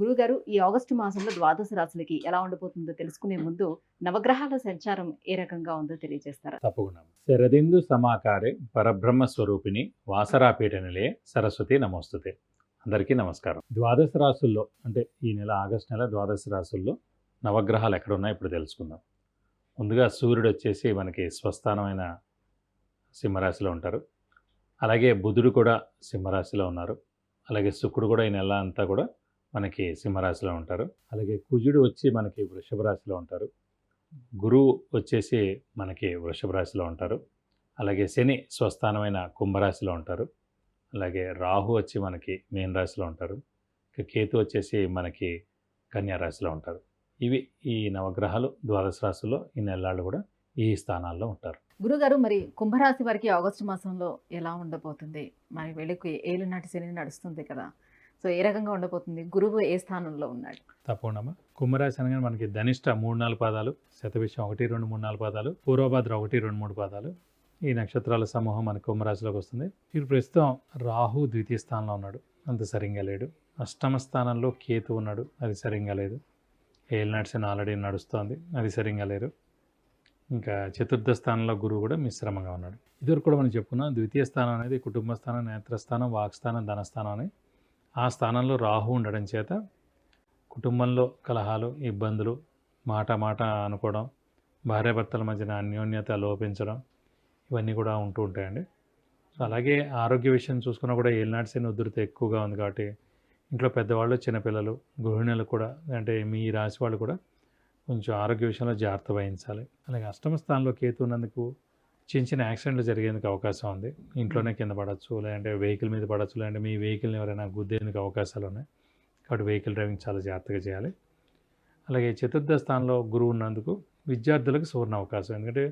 గురుగారు ఈ ఆగస్టు మాసంలో ద్వాదశ రాశులకి ఎలా ఉండబోతుందో తెలుసుకునే ముందు నవగ్రహాల సంచారం ఏ రకంగా ఉందో తెలియజేస్తారా? తప్పకుండా. శరదిందు సమాకారే పరబ్రహ్మ స్వరూపిణి వాసరాపీఠ నిలయ సరస్వతి నమోస్తుతే. అందరికీ నమస్కారం. ద్వాదశ రాసుల్లో అంటే ఈ నెల ఆగస్టు నెల ద్వాదశ రాసుల్లో నవగ్రహాలు ఎక్కడ ఉన్నాయో ఇప్పుడు తెలుసుకుందాం. ముందుగా సూర్యుడు వచ్చేసి మనకి స్వస్థానమైన సింహరాశిలో ఉంటారు. అలాగే బుధుడు కూడా సింహరాశిలో ఉన్నారు. అలాగే శుక్రుడు కూడా ఈ నెల అంతా కూడా మనకి సింహరాశిలో ఉంటారు. అలాగే కుజుడు వచ్చి మనకి వృషభ రాశిలో ఉంటారు. గురువు వచ్చేసి మనకి వృషభ రాశిలో ఉంటారు. అలాగే శని స్వస్థానమైన కుంభరాశిలో ఉంటారు. అలాగే రాహు వచ్చి మనకి మీన రాశిలో ఉంటారు. ఇక కేతు వచ్చేసి మనకి కన్యా రాశిలో ఉంటారు. ఇవి ఈ నవగ్రహాలు ద్వాదశ రాశుల్లో ఈ నెలలు కూడా ఈ స్థానాల్లో ఉంటారు. గురుగారు మరి కుంభరాశి వారికి ఆగస్టు మాసంలో ఎలా ఉండబోతుంది? మరి వీళ్ళకి నాటి శని నడుస్తుంది కదా. సో ఏ రకంగా ఉండబోతుంది? గురువు ఏ స్థానంలో ఉన్నాడు? తప్పకుండా కుంభరాశి అనగానే మనకి ధనిష్ట మూడు నాలుగు పాదాలు శతవిషం ఒకటి రెండు మూడు నాలుగు పాదాలు పూర్వభద్ర ఒకటి రెండు మూడు పాదాలు. ఈ నక్షత్రాల సమూహం మన కుంభరాశిలోకి వస్తుంది. ఇప్పుడు ప్రస్తుతం రాహు ద్వితీయ స్థానంలో ఉన్నాడు. అంత సరిగ్గా లేడు. అష్టమ స్థానంలో కేతు ఉన్నాడు. అది సరిగ్గా లేదు. ఏలినాటి శని ఆల్రెడీ నడుస్తోంది. అది సరిగ్గా లేరు. ఇంకా చతుర్థ స్థానంలో గురువు కూడా మిశ్రమంగా ఉన్నాడు. ఇదివరకు కూడా మనం చెప్పుకున్నాం ద్వితీయ స్థానం అనేది కుటుంబ స్థానం నేత్రస్థానం వాక్స్థానం ధనస్థానం అని. ఆ స్థానంలో రాహు ఉండడం చేత కుటుంబంలో కలహాలు ఇబ్బందులు మాట మాట అనుకోవడం భార్యాభర్తల మధ్యన అన్యోన్యత లోపించడం ఇవన్నీ కూడా ఉంటూ ఉంటాయండి. సో అలాగే ఆరోగ్య విషయం చూసుకున్నా కూడా ఏలినాటి శని ఎక్కువగా ఉంది కాబట్టి ఇంట్లో పెద్దవాళ్ళు చిన్నపిల్లలు గృహిణులు కూడా అంటే మీ రాశి వాళ్ళు కూడా కొంచెం ఆరోగ్య విషయంలో జాగ్రత్త వహించాలి. అలాగే అష్టమ స్థానంలో కేతు ఉన్నందుకు చిన్న చిన్న యాక్సిడెంట్లు జరిగేందుకు అవకాశం ఉంది. ఇంట్లోనే కింద పడవచ్చు లేదంటే వెహికల్ మీద పడవచ్చు లేదంటే మీ వెహికల్ని ఎవరైనా గుద్దేందుకు అవకాశాలు ఉన్నాయి. కాబట్టి వెహికల్ డ్రైవింగ్ చాలా జాగ్రత్తగా చేయాలి. అలాగే చతుర్థ స్థానంలో గురువు ఉన్నందుకు విద్యార్థులకు సువర్ణ అవకాశం. ఎందుకంటే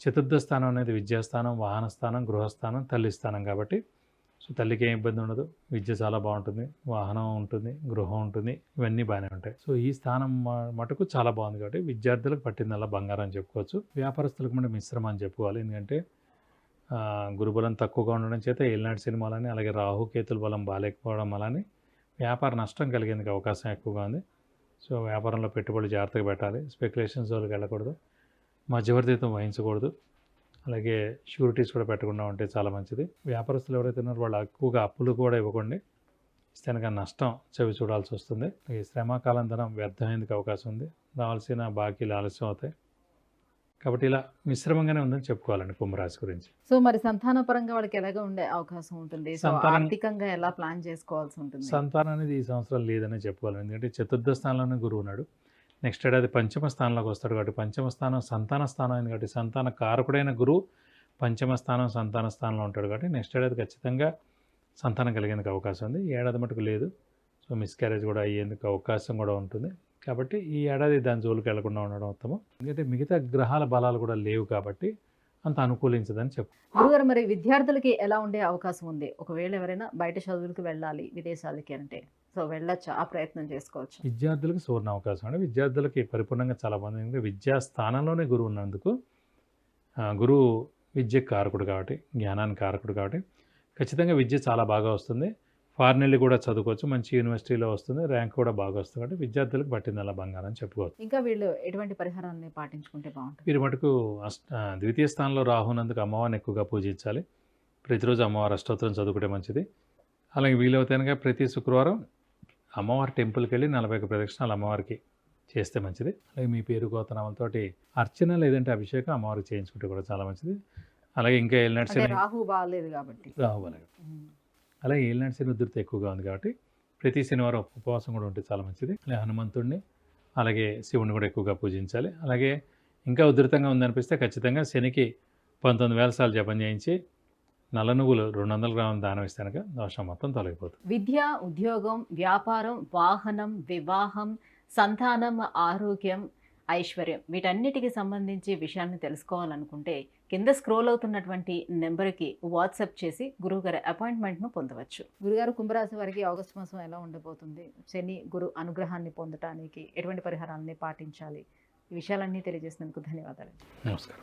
చతుర్థ స్థానం అనేది విద్యాస్థానం వాహన స్థానం గృహస్థానం తల్లి స్థానం కాబట్టి సో తల్లికి ఏం ఇబ్బంది ఉండదు. విద్య చాలా బాగుంటుంది. వాహనం ఉంటుంది. గృహం ఉంటుంది. ఇవన్నీ బాగానే ఉంటాయి. సో ఈ స్థానం మ- మటుకు చాలా బాగుంది కాబట్టి విద్యార్థులకు పట్టిందల్లా బంగారం అని చెప్పుకోవచ్చు. వ్యాపారస్తులకు మనం మిశ్రమం అని చెప్పుకోవాలి. ఎందుకంటే గురుబలం తక్కువగా ఉండడం చేత ఏలినాటి సినిమాలని అలాగే రాహు కేతుల బలం బాగాలేకపోవడం అలానే వ్యాపార నష్టం కలిగేందుకు అవకాశం ఎక్కువగా ఉంది. సో వ్యాపారంలో పెట్టుబడి జాగ్రత్తగా పెట్టాలి. స్పెక్యులేషన్స్ వాళ్ళకి వెళ్ళకూడదు. మధ్యవర్తిత్వం వహించకూడదు. అలాగే షూరిటీస్ కూడా పెట్టకుండా ఉంటే చాలా మంచిది. వ్యాపారస్తులు ఎవరైతే ఉన్నారో వాళ్ళు ఎక్కువగా అప్పులు కూడా ఇవ్వకండి. ఇస్తే కనుక నష్టం చవి చూడాల్సి వస్తుంది. ఈ శ్రమకాలం ధనం వ్యర్థమయ్యేందుకు అవకాశం ఉంది. రావాల్సిన బాకీలు ఆలస్యం అవుతాయి. కాబట్టి ఇలా మిశ్రమంగానే ఉందని చెప్పుకోవాలండి కుంభరాశి గురించి. సో మరి సంతాన పరంగా వాళ్ళకి ఎలాగ ఉండే అవకాశం ఉంటుంది? ఆర్థికంగా ఎలా ప్లాన్ చేసుకోవాల్సి ఉంటుంది? సంతానం అనేది ఈ సంవత్సరం లేదనే చెప్పుకోవాలి. ఎందుకంటే చతుర్థ స్థానంలోనే గురువు ఉన్నాడు. నెక్స్ట్ ఏడాది పంచమ స్థానంలోకి వస్తాడు కాబట్టి పంచమ స్థానం సంతాన స్థానం అయింది కాబట్టి సంతాన కారకుడైన గురువు పంచమ స్థానం సంతాన స్థానంలో ఉంటాడు కాబట్టి నెక్స్ట్ ఏడాది ఖచ్చితంగా సంతానం కలిగేందుకు అవకాశం ఉంది. ఈ ఏడాది మటుకు లేదు. సో మిస్క్యారేజ్ కూడా అయ్యేందుకు అవకాశం కూడా ఉంటుంది. కాబట్టి ఈ ఏడాది దాని జోలికి వెళ్ళకుండా ఉండడం ఉత్తమం. ఎందుకంటే మిగతా గ్రహాల బలాలు కూడా లేవు కాబట్టి అంత అనుకూలించదని చెప్పు. గురుగారు మరి విద్యార్థులకి ఎలా ఉండే అవకాశం ఉంది? ఒకవేళ ఎవరైనా బయట చదువులకు వెళ్ళాలి విదేశాలకి అంటే సో వెళ్ళొచ్చు? ఆ ప్రయత్నం చేసుకోవచ్చు? విద్యార్థులకు సువర్ణ అవకాశం అంటే విద్యార్థులకి పరిపూర్ణంగా చాలా ఎందుకంటే విద్యా స్థానంలోనే గురువు ఉన్నందుకు గురువు విద్యకు కారకుడు కాబట్టి జ్ఞానానికి కారకుడు కాబట్టి ఖచ్చితంగా విద్య చాలా బాగా వస్తుంది. ఫారెన్ వెళ్ళి కూడా చదువుకోవచ్చు. మంచి యూనివర్సిటీలో వస్తుంది. ర్యాంక్ కూడా బాగా వస్తుంది కాబట్టి విద్యార్థులకు పట్టిందల్లా బంగారం అని చెప్పుకోవచ్చు. ఇంకా వీళ్ళు ఎటువంటి పరిహారాన్ని పాటించుకుంటే బాగుంటుంది? వీరి మటుకు ద్వితీయ స్థానంలో రాహునందుకు అమ్మవారిని ఎక్కువగా పూజించాలి. ప్రతిరోజు అమ్మవారి అష్టోత్తరం చదువుకుంటే మంచిది. అలాగే వీలవుతే కనుక ప్రతి శుక్రవారం అమ్మవారి టెంపుల్కి వెళ్ళి నలభై ఒక ప్రదక్షిణాలు అమ్మవారికి చేస్తే మంచిది. అలాగే మీ పేరు గోతనామాలతోటి అర్చన లేదంటే అభిషేకం అమ్మవారికి చేయించుకుంటే కూడా చాలా మంచిది. అలాగే ఇంకా అంటే శని రాహు బాగాలేదు కాబట్టి. రాహు అలాగే అలాగే ఏలినాటి శని ఉధృతి ఎక్కువగా ఉంది కాబట్టి ప్రతి శనివారం ఉపవాసం కూడా ఉంటే చాలా మంచిది. అలాగే హనుమంతుడిని అలాగే శివుని కూడా ఎక్కువగా పూజించాలి. అలాగే ఇంకా ఉధృతంగా ఉందనిపిస్తే ఖచ్చితంగా శనికి పంతొమ్మిది వేల సార్లు జపం చేయించి నల్ల నువ్వులు రెండు వందల గ్రాములు దానం ఇస్తే కనుక దోషం మొత్తం తొలగిపోతుంది. విద్య ఉద్యోగం వ్యాపారం వాహనం వివాహం సంతానం ఆరోగ్యం ఐశ్వర్యం వీటన్నిటికి సంబంధించి విషయాన్ని తెలుసుకోవాలనుకుంటే కింద స్క్రోల్ అవుతున్నటువంటి నెంబర్కి వాట్సాప్ చేసి గురువుగారి అపాయింట్మెంట్ను పొందవచ్చు. గురుగారు కుంభరాశి వారికి ఆగస్టు మాసం ఎలా ఉండబోతుంది? శని గురు అనుగ్రహాన్ని పొందటానికి ఎటువంటి పరిహారాలని పాటించాలి? ఈ విషయాలన్నీ తెలియజేసినందుకు ధన్యవాదాలు. నమస్కారం.